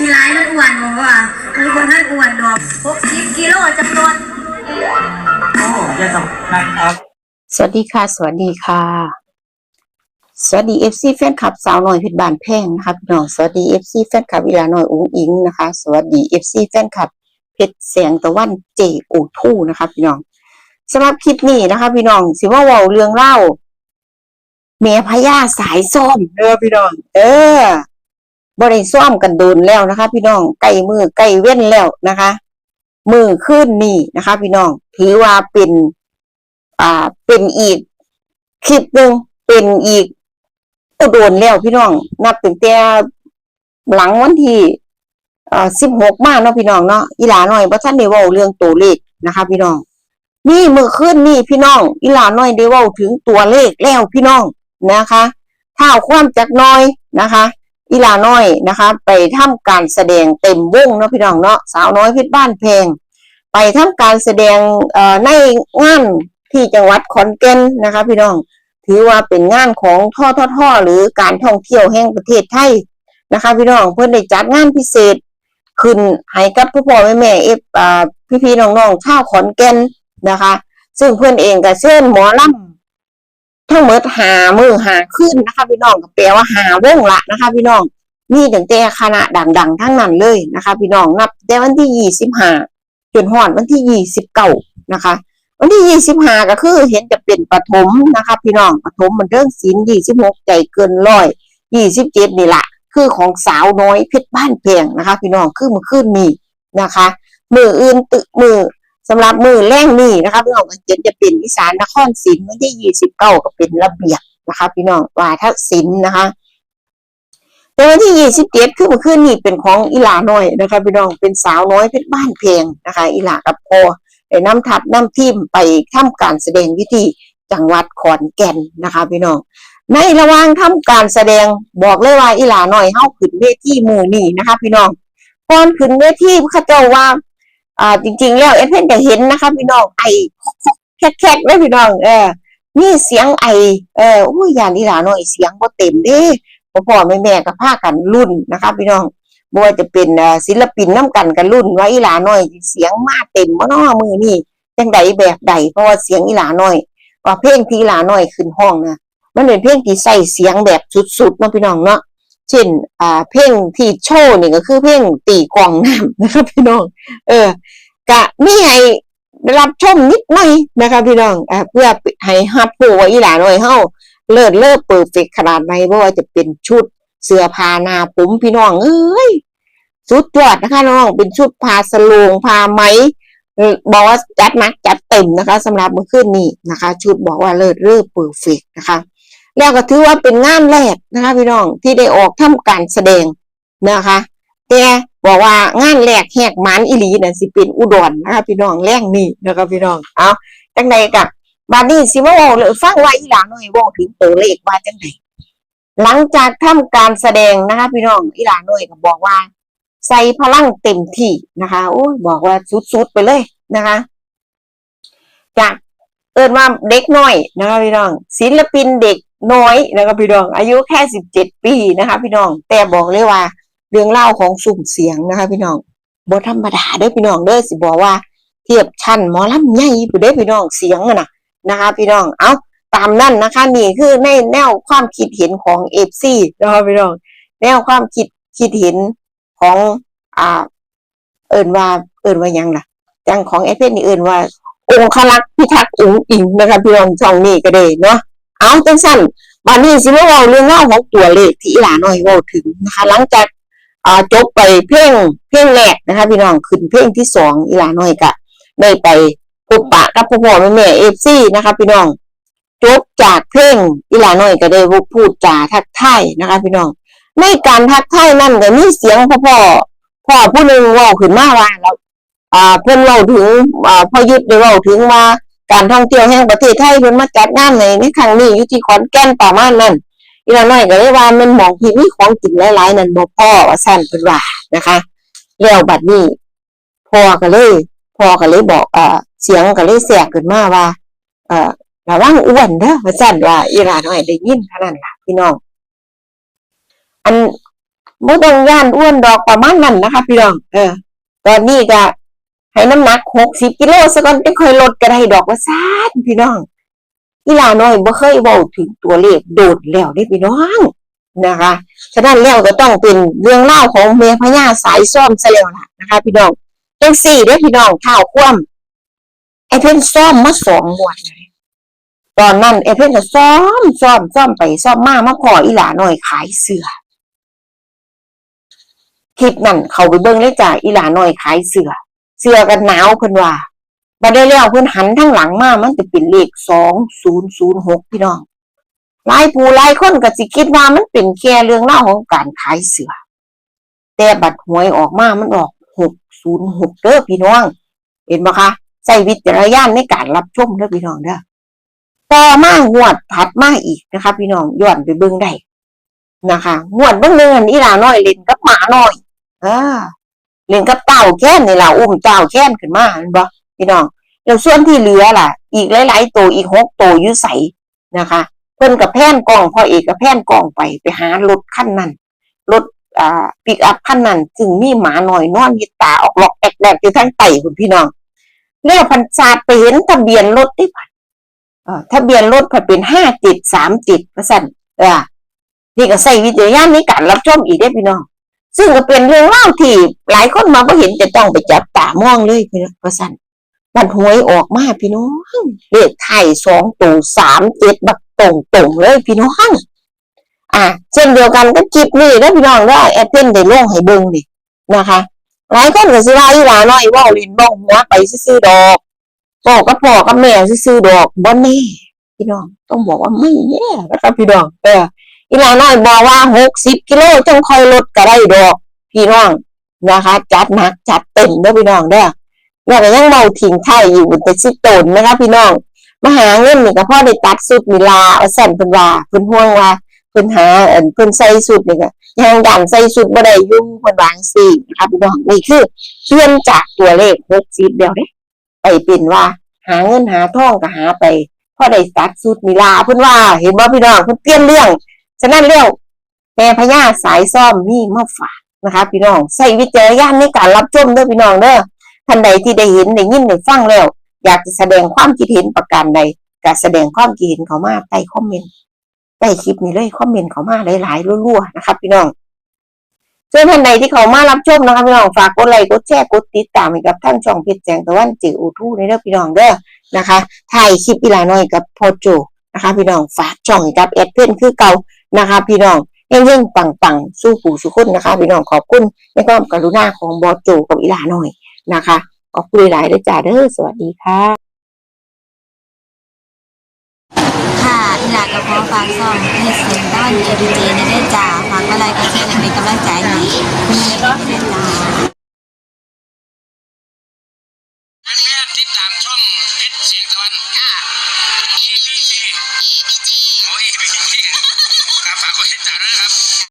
กีฬามันอ้วนบอกว่ามันคนให้อ้วนดอกหกสิบกิโลจำนวนโอ้ยาสำคัญครับสวัสดีค่ะ สวัสดีค่ะ สวัสดีเอฟซีแฟนคลับสาวน้อยเพชรบานแพงนะคะพี่น้องสวัสดีเอฟซีแฟนคลับวิลาน้อยอุ้งอิงนะคะ สวัสดีเอฟซีแฟนคลับเพชรแสงตะวันเจโอทูนะคะพี่น้องสำหรับคลิปนี้นะคะ พี่น้องสิว่าเว้าเรื่องเล่าเมียพญาสายส้มเด้อพี่น้อง เออ บริส้มกันโดนแล้วนะคะ พี่น้องใกล้มือใกล้เว้นแล้วนะคะ มือขึ้นนี่นะคะ พี่น้องถือว่าเป็นอ่าเป็นอีกคลิปหนึ่งเป็นอีกอุดนแล้วพี่น้อง นับตั้งแต่หลังวันที่อ่อสิบหกมาเนาะพี่น้องเนาะอีหลาหน่อยว่าะท่านได้เว้าเรื่องตัวเลขนะคะ พี่น้อง นี่มือขึ้นนี่พี่น้อง อีหลาน้อยได้เว้าถึงตัวเลขแล้วพี่น้องนะคะถ้าเอาความจักหน้อยนะคะ อีลาน้อยนะคะ ไปทำการแสดงเต็มวงเนาะพี่น้องเนาะสาวน้อยเพชรบ้านแพงไปทำการแสดงในงานที่จังหวัดขอนแก่นนะคะ พี่น้องถือว่าเป็นงานของท่อท่อท่อหรือการท่องเที่ยวแห่งประเทศไทยนะคะ พี่น้องเพื่อนได้จัดงานพิเศษขึ้นให้กับพ่อพ่อแม่แม่เอฟอ่พี่พี่ๆน้องๆชาวขอนแก่นนะคะ ซึ่งเพื่อนเองก็เชิญหมอลำ ทั้งหมดหามือหาขึ้นนะคะพี่น้องก็แปลว่าหาวงละนะคะ พี่น้องมีตั้งแต่คณะดังๆ ทั้งนั้นเลยนะคะ พี่น้องนับแต่วันที่ยี่สิบห้าจนหอดวันที่ยี่สิบเก้านะคะ วันที่ยี่สิบห้าก็คือเห็นจะเป็นปฐมนะคะ พี่น้องปฐมมันเรื่องศิลยี่สิบหกใจเกินร้อยยี่สิบเจ็ดนี่แหละคือของสาวน้อยเพชรบ้านแพงนะคะ พี่น้องคือมือขึ้นนี่นะคะ มืออื่นตึมือ สำหรับมือแรงนี่นะคะพี่น้องก็จะจะเป็นอีสานนครศิลป์วันที่ยี่สิบเก้าก็เป็นระเบียบนะคะ พี่น้องวาทศิลป์นะคะแต่วันที่ยี่สิบเจ็ดคือเมื่อคืนนี่เป็นของอีหลาน้อยนะคะพี่น้องเป็นสาวน้อยเพชรบ้านเพลงนะคะอีหลากับพอได้นำทัพนำทีมไปทำการแสดงวิธีจังหวัดขอนแก่นนะคะ พี่น้องในระหว่างทำการแสดงบอกเลยว่าอีหลาน้อยเฮาขึ้นเวทีมือนี่นะคะ พี่น้องก่อนขึ้นเวทีเขาเจ้าว่า อ่าจริง ๆ แล้วเอฟเพ่นก็เห็นนะคะพี่น้องไอแคกๆเลยพี่น้องเออนี่เสียงไอเอออุ้ยยานอีหลาน้อยเสียงบ่เต็มเด้พ่อพ่อแม่แม่ก็พากันรุ่นนะคะพี่น้องบ่ว่าจะเป็นศิลปินน้ำกันกันรุ่นว่าอีหลาน้อย เสียงมาเต็มบ่นาะมือนี่จังใดแบบใดเพราะว่าเสียงอีหลาน้อยว่าเพลงที่อีหลาน้อยขึ้นห้องนะมันเป็นเพลงที่ใส่เสียงแบบสุดๆเนาะพี่น้องเนาะ เช่นอ่าเพลงที่โชว์นี่ก็คือเพลงตีกลองน้ำนะคะพี่น้อง เออกะมีให้รับชมนิดหน่อยนะคะพี่น้องอ่าเพื่อให้ฮับผู้ว่าอีหลาน้อยเฮาเลิศเลิศเปิดเฟกขนาดไหนเพราะว่าจะเป็นชุดเสื้อผ้าหนาผมพี่น้องเอ้ยสุดยอดนะคะน้องเป็นชุดผ้าสลงผ้าไหมบอกว่าจัดหนักจัดเต็มนะคะสำหรับเมื่อคืนนี้นะคะ ชุดบอกว่าเลิศเลิศเปิดเฟกนะคะ แล้วก็ถือว่าเป็นงานแรกนะคะพี่น้องที่ได้ออกทำการแสดงนะคะแต่บอกว่างานแรกแหกมันอีหลีน่ะสิเป็นอุดรนะคะพี่น้องแรงนี่นะคะพี่น้องเอาจังใดกับบาดนี้สิว่าเว้เลยฟังว่าอีหลาน้อยว้าถึงตัวเลขว่าจังไดหลังจากทำการแสดงนะคะพี่น้องอีหลาน้อยก็บอกว่า ใส่พลังเต็มที่นะคะโอ้ยบอกว่าสุดๆไปเลยนะคะจากเอินว่าเด็กน้อยนะคะพี่น้องศิลปินเด็ก น้อยนะคะพี่น้อง อายุแค่สิบเจ็ดปีนะคะ พี่น้อง แต่บอกเลยว่า เรื่องเล่าของสุ่มเสียงนะคะ พี่น้องบ่ธรรมดาเด้อพี่น้องเด้อสิบอกว่า เทียบชั้นหมอลำใหญ่ผู้เด้อพี่น้องเสียงอะนะนะคะ พี่น้องเอาตามนั่นนะคะ นี่คือในแนวความคิดเห็นของเอฟซีนะคะพี่น้อง แนวความคิดคิดเห็นของอ่า เอินว่า เอินว่ายังล่ะจังของเอฟเนี่เอินว่าองคลักษ์พิทักษ์อุ๋งอิงนะคะพี่น้องช่องนี้ก็ได้เนาะ เอาจังสั้นวันนี้สิมาเว้าเรื่องเล่าของตัวเลขที่อีหลาน้อยเว้าถึงนะคะ หลังจากจบไปเพลงเพลงแรกนะคะพี่น้องขึ้นเพลงที่สองอีหลาน้อยก็ได้ไปพบปะกับพ่อพ่อแม่แม่เอฟซีนะคะ พี่น้องจบจากเพลงอีหลาน้อยก็ได้พูดจาทักทายนะคะ พี่น้องในการทักทายนั่นก็มีเสียงพ่อพ่อพ่อผู้หนึ่งว่าขึ้นมาว่าแล้วอ่าเพิ่นเล่าถึงอ่าพ่อยุทธได้เล่าถึงว่า การท่องเที่ยวแห่งประเทศไทยเพิ่นมาจัดงานในในครั้งนี้อยู่ที่ขอนแก่นประมาณนั้นอีหลาน้อยก็เลยว่ามันหมองที่มีของกินหลายๆนั่นบ่พอว่าซั่นเพิ่นว่านะคะแล้วบัดนี้พ่อก็เลยพ่อก็เลยบอกเอ่อเสียงก็เลยแสกขึ้นมาว่าเอ่อระวังอ้วนเด้อว่าสั่นว่าอีหลาน้อยได้ยินเท่านั้นล่ะพี่น้องอันบ่ต้องย่านอ้วนดอกประมาณนั้นนะคะ พี่น้องเออตอนนี้ก็ ให้น้ำหนักหกสิบกิโลซะก่อนจะค่อยลดก็ได้ดอกว่าซานพี่น้องอีหลาน้อยบ่เคยเว้าถึงตัวเลขโดดแล้วได้พี่น้องนะคะฉะนั้นแล้วก็ต้องเป็นเรื่องเล่าของเมพญาสายซ่อมซะแล้วล่ะนะคะ พี่น้องจังสี่เด้อพี่น้องข่าวคว่ำไอเพิ่นซ่อมมาสองวดเลยตอนนั้นไอเพิ่นก็ซ่อมซ่อมซ่อมไปซ่อมมามาขออีหลาน้อยขายเสื้อคลิปนั่นเขาไปเบิ่งเลยจ้ะอีหลาน้อยขายเสื้อ เสื้อกันหนาวเพิ่นว่าบัดได้แล้วเพิ่นหันทั้งหลังมามันจะเป็นเลขสองศูนย์ศูนย์หกพี่น้องหลายผู้หลายคนก็สิคิดว่ามันเป็นแค่เรื่องเล่าของการขายเสื้อแต่บัตรหวยออกมามันออกหกศูนย์หกเด้อพี่น้อง เห็นไหมคะใส่วิจารณญาณในการรับชมเด้อพี่น้องเด้อต่อมางวดถัดมาอีกนะคะ พี่น้องย้อนไปเบิ่งได้นะคะงวดเบิ่งเงินอีหลาน้อยเล่นกับหมาน้อยอ่า เล่นกับเต่าแค้นนี่ล่ะอุ้มเต่าแค้นขึ้นมาเห็นบ่พี่น้องแล้วส่วนที่เหลือล่ะ อีกหลายๆตัวอีกหกตัวอยู่ใสนะคะเพิ่นกับแพนกล้องพ่อเอกกับแพนกล้องไปไปหารถคันนั้นรถอ่าปิกอัพคันนั้นซึ่งมีหมาหน่อยนอนมีตาออกหลอกแอกแดกอยู่ทางไตคุณพี่น้องแล้วพันศาสตร์ไปเห็นทะเบียนรถที่ผัดเออทะเบียนรถผัดเป็นห้าจ็ดสามจ็ดเปอร์เซ็นต์เออนี่ก็ใส่วิจารณญาณในการรับชมอีกได้พี่น้อง ซึ่งก็เป็นเรื่องเล่าที่หลายคนมาก็เห็นจะต้องไปจับตามองเลยพี่น้องประสันบันหวยออกมาพี่น้องเลขไทยสองตัวสามเจ็ดบักตรงตรงเลยพี่น้องอะเช่นเดียวกันก็จิบนี่แล้วพี่น้องได้แอปเปิลได้ลงให้เบิ่งนี่นะคะ หลายคนก็สิว่าอีหลาน้อยว่าล่นบ้องหัวไปซื่อดอกพ่อกับพ่อกับแม่ซื่อดอกบ่แน่พี่น้องต้องบอกว่าไม่แน่นะครับพี่น้องเออ อีหลาน้อยบอกว่าหกสิบกิโลจังค่อยลดก็ได้ดอก พี่น้องนะคะ จัดหนักจัดเต็มเด้อพี่น้องเด้อแล้วก็ยังเมาทิ้งไทยอยู่บนแต่ชิโตนนะคะพี่น้องมาหาเงินนี่ก็พ่อได้ตัดสุดมีลาเอาสั่นเพิ่นว่าเพิ่นห่วงว่าเพิ่นหาเออเพิ่นใส่สุดนี่ก็ยังดันใส่สุดบ่ได้ยู่เพิ่นวางซี่นะคะพี่น้องนี่คือเชื่อมจากตัวเลข60เดียวเด้ไปเป็นว่าหาเงินหาทองก็หาไปพ่อได้ตัดสุดมีลาเพิ่นว่า เห็นบ่พี่น้องเพิ่นเปลี่ยนเรื่อง ฉะนั้นเรื่องแม่พญาสายซ่อมมีมาฝากนะคะ พี่น้องใส่วิจารณญาณในการรับชมเด้อพี่น้องเด้อท่านใดที่ได้เห็นได้ยินได้ฟังแล้ว อยากจะแสดงความคิดเห็นประการใดก็แสดงความคิดเห็นเขามาใต้คอมเมนต์ใต้คลิปนี้เลยคอมเมนต์เขามาหลายๆรัวๆนะครับพี่น้องส่วนท่านใดที่เขามารับชมนะคะพี่น้องฝากกดไลค์กดแชร์กดติดตามให้กับท่านช่องเพชรแจงตะวันจิ๋วทู่ในเด้อพี่น้องเด้อนะคะถ่ายคลิปอีลาน้อยกับพอโจนะคะ พี่น้องฝากช่องกับแอดเพื่อนคือเก่า นะคะ พี่น้องเย่งเฮ้งปังปังสู้ปู่สู้คนนะคะ พี่น้องขอบคุณในความกรุณาของบอสโจกับอิลาหน่อยนะคะขอบคุณหลายด้ยจ้าเด้อสวัสดีค่ะ ค่ะอิลากับพอฟางซ่องเพจเสียงด้านเอดีในได้จ่าฟังอะไรก็แค่นั้นนกำลังใจให้มีรอบเวลจติดตามช่องเพชรเสียงตะวันค่ะ ABC ABC